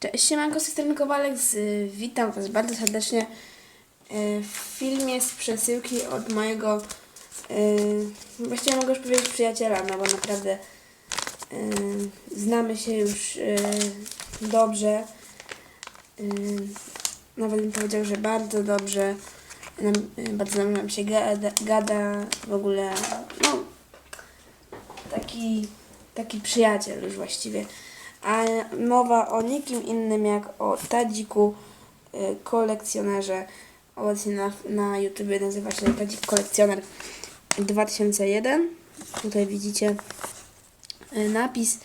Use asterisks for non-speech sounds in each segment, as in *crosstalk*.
Cześć, siemanko, z tej Kowalek, z, witam Was bardzo serdecznie e, w filmie z przesyłki od mojego, e, właściwie mogę już powiedzieć przyjaciela, no bo naprawdę znamy się już dobrze, nawet bym powiedział, że bardzo dobrze, bardzo dobrze nam się gada, gada w ogóle, no taki, taki przyjaciel już właściwie. A mowa o nikim innym jak o Tadziku, y, kolekcjonerze. Obecnie na, na YouTubie nazywa się Tadzik Kolekcjoner 2001. Tutaj widzicie y, napis.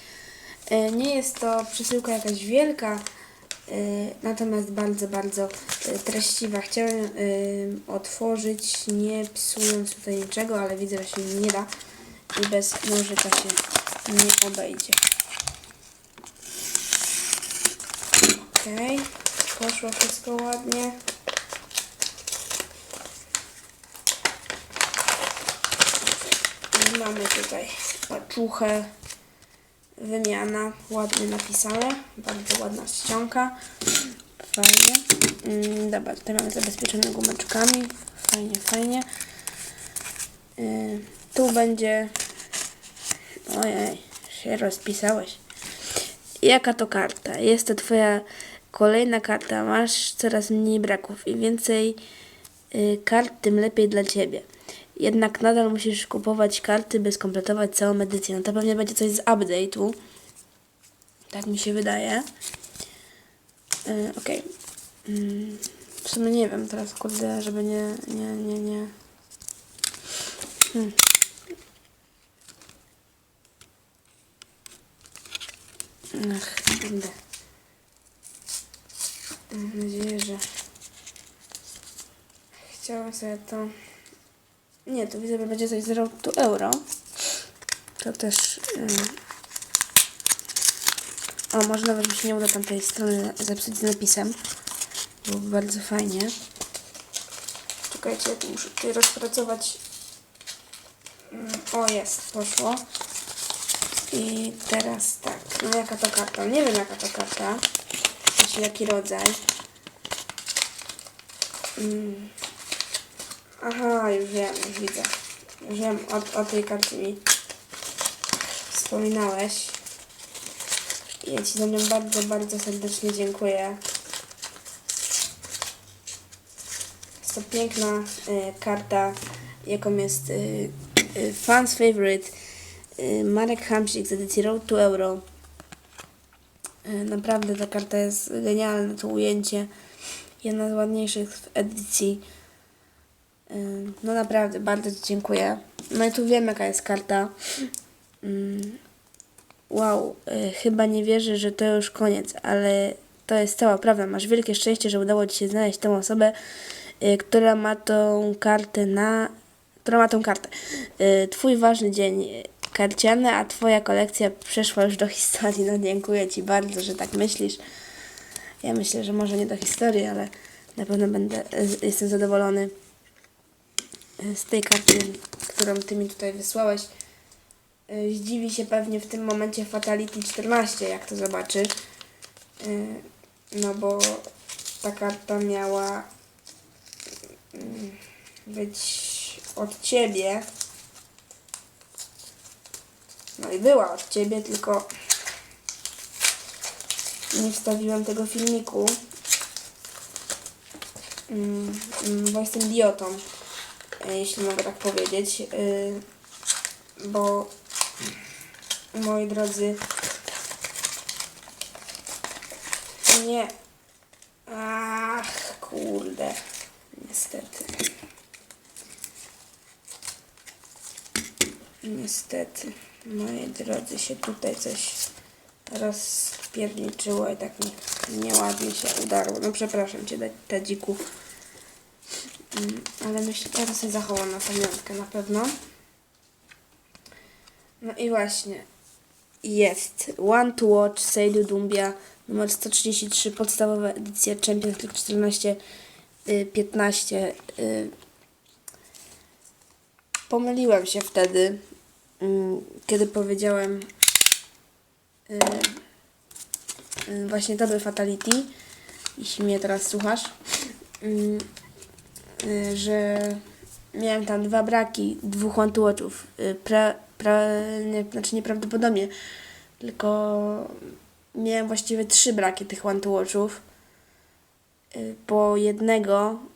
Y, Nie jest to przesyłka jakaś wielka, natomiast bardzo, bardzo treściwa. Chciałem otworzyć, nie psując tutaj niczego, ale widzę, że się nie da i bez nożyka się nie obejdzie. Okej, poszło wszystko ładnie. I mamy tutaj paczuchę, wymiana, ładnie napisane, bardzo ładna ściąga, fajnie. Mm, dobra, tutaj mamy zabezpieczone gumeczkami, fajnie, fajnie. Yy, tu będzie, ojej, się rozpisałeś. Jaka to karta? Jest to twoja kolejna karta. Masz coraz mniej braków i więcej y, kart, tym lepiej dla ciebie. Jednak nadal musisz kupować karty, by skompletować całą edycję. No to pewnie będzie coś z update'u. Tak mi się wydaje. Y, Okej. Mm, W sumie nie wiem teraz, kurde, żeby nie, nie, nie, nie. Hmm. Ach, kurde. Mam nadzieję, że chciałam sobie to... Nie, tu widzę, że będzie coś z Euro. To też... ym, O, może nawet mi się nie uda tamtej strony zepsuć z napisem. Byłoby bardzo fajnie. Czekajcie, tu muszę tutaj rozpracować. Ym, O, jest, poszło. I teraz tak, no jaka to karta? Nie wiem jaka to karta. Znaczy jaki rodzaj. Mm. Aha, już wiem, już widzę. Już wiem, o, o tej karcie mi wspominałeś. I ja Ci za nią bardzo, bardzo serdecznie dziękuję. Jest to piękna y, karta, jaką jest y, y, Fans Favorite y, Marek Hamsik z edycji Road to Euro. Y, Naprawdę ta karta jest genialna, to ujęcie. Jedna z ładniejszych w edycji. Y, No naprawdę, bardzo Ci dziękuję. No i tu wiem jaka jest karta. Mm, Wow, y, chyba nie wierzę, że to już koniec, ale to jest cała prawda. Masz wielkie szczęście, że udało Ci się znaleźć tę osobę, która ma tą kartę na... która ma tą kartę. Twój ważny dzień karciany, a Twoja kolekcja przeszła już do historii. No dziękuję Ci bardzo, że tak myślisz. Ja myślę, że może nie do historii, ale na pewno będę, jestem zadowolony y, z tej karty, którą Ty mi tutaj wysłałeś. Y, Zdziwi się pewnie w tym momencie Fatality 14, jak to zobaczy. Y, No bo ta karta miała mm, być od ciebie. No i była od ciebie, tylko nie wstawiłem tego filmiku. Mm, mm, Bo jestem idiotą, y, jeśli mogę tak powiedzieć. Y, Bo moi drodzy. Nie. Ach, kurde. Niestety. Niestety. Moi drodzy, się tutaj coś rozpierniczyło i tak mi nieładnie się udarło. No przepraszam Cię, Tadziku. Mm, Ale myślę, ja to sobie zachowam na pamiątkę na pewno. No i właśnie. Jest. One to Watch Seidu Dumbia numer 133, podstawowa edycja Champions League 14 y, 15. y. Pomyliłem się wtedy, kiedy powiedziałem y, y, właśnie był Fatality, jeśli mnie teraz słuchasz, y, że miałem tam dwa braki dwóch. Y, Pra, pra, nie, znaczy nieprawdopodobnie, tylko miałem właściwie trzy braki tych. Y, Bo jednego, y,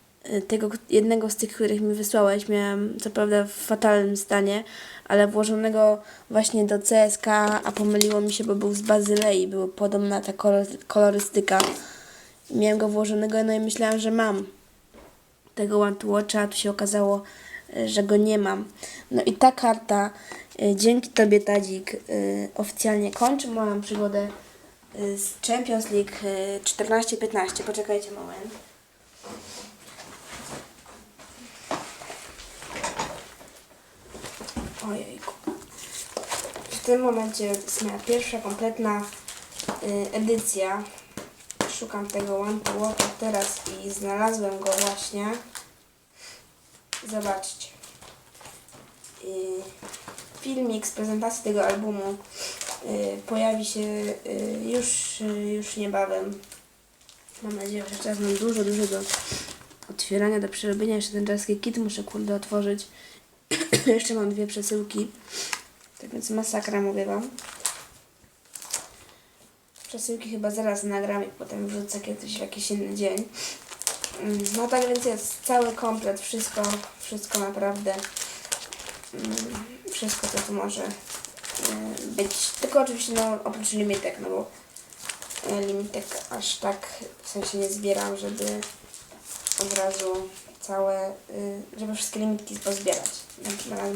tego jednego z tych, których mi wysłałeś, miałem co prawda w fatalnym stanie, ale włożonego właśnie do CSK, a pomyliło mi się, bo był z Bazylei, była podobna ta kolor- kolorystyka. Miałem go włożonego, no i myślałam, że mam tego One to Watcha, a tu się okazało, y, że go nie mam. No i ta karta, y, dzięki Tobie Tadzik, y, oficjalnie kończy moją przygodę y, z Champions League y, 14-15. Poczekajcie moment. Ojejku. W tym momencie jest moja pierwsza kompletna y, edycja. Szukam tego One teraz i znalazłem go właśnie. Zobaczcie. Y, filmik z prezentacji tego albumu y, pojawi się y, już, y, już niebawem. Mam nadzieję, że teraz mam dużo, dużo do otwierania, do przerobienia. Jeszcze ten czeski kit muszę kurde otworzyć. *laughs* Jeszcze mam dwie przesyłki. Tak więc masakra, mówię Wam. Przesyłki chyba zaraz nagram i potem wrzucę kiedyś w jakiś inny dzień. Mm, No tak więc jest cały komplet, wszystko, wszystko naprawdę, mm, wszystko co tu może e, być. Tylko oczywiście no oprócz limitek, no bo e, limitek aż tak w sensie nie zbieram, żeby od razu całe, y, żeby wszystkie limitki pozbierać.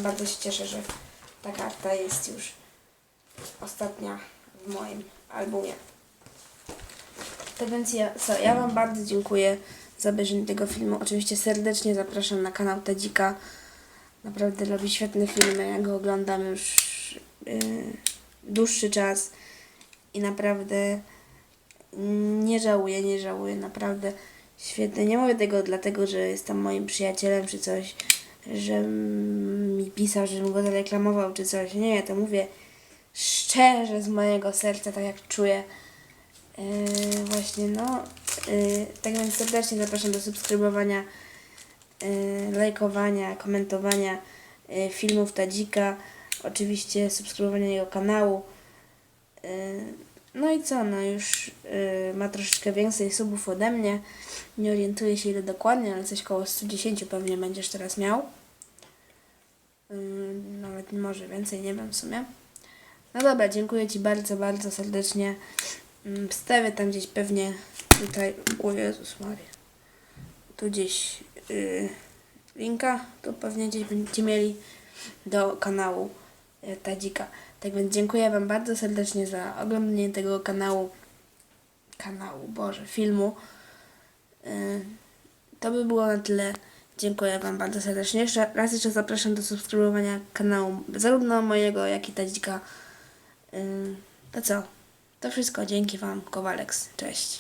Bardzo się cieszę, że ta karta jest już ostatnia w moim albumie. Tak więc ja, co, ja Wam bardzo dziękuję za obejrzenie tego filmu. Oczywiście serdecznie zapraszam na kanał Tadzika. Naprawdę robi świetne filmy. Ja go oglądam już yy, dłuższy czas i naprawdę nie żałuję, nie żałuję. Naprawdę świetne. Nie mówię tego dlatego, że jestem moim przyjacielem czy coś, że mi pisał, żebym go zareklamował czy coś. Nie, to mówię szczerze z mojego serca, tak jak czuję. Yy, właśnie, no. Yy, tak więc serdecznie zapraszam do subskrybowania, yy, lajkowania, komentowania yy, filmów Tadzika. Oczywiście subskrybowania jego kanału. No i co, no już ma troszeczkę więcej subów ode mnie. Nie orientuję się ile dokładnie, ale coś koło 110 pewnie będziesz teraz miał. Może więcej, nie wiem w sumie. No dobra, dziękuję Ci bardzo, bardzo serdecznie. Mm, Wstawię tam gdzieś pewnie tutaj, o Jezus Maria, tu gdzieś yy, linka, tu pewnie gdzieś będziecie mieli do kanału yy, Tadzika. Tak więc dziękuję Wam bardzo serdecznie za oglądanie tego kanału, kanału, Boże, filmu. Yy, to by było na tyle. Dziękuję Wam bardzo serdecznie. Jeszcze raz jeszcze zapraszam do subskrybowania kanału zarówno mojego, jak i Tadzika. Yy, to co? To wszystko. Dzięki Wam. Kowaleks. Cześć.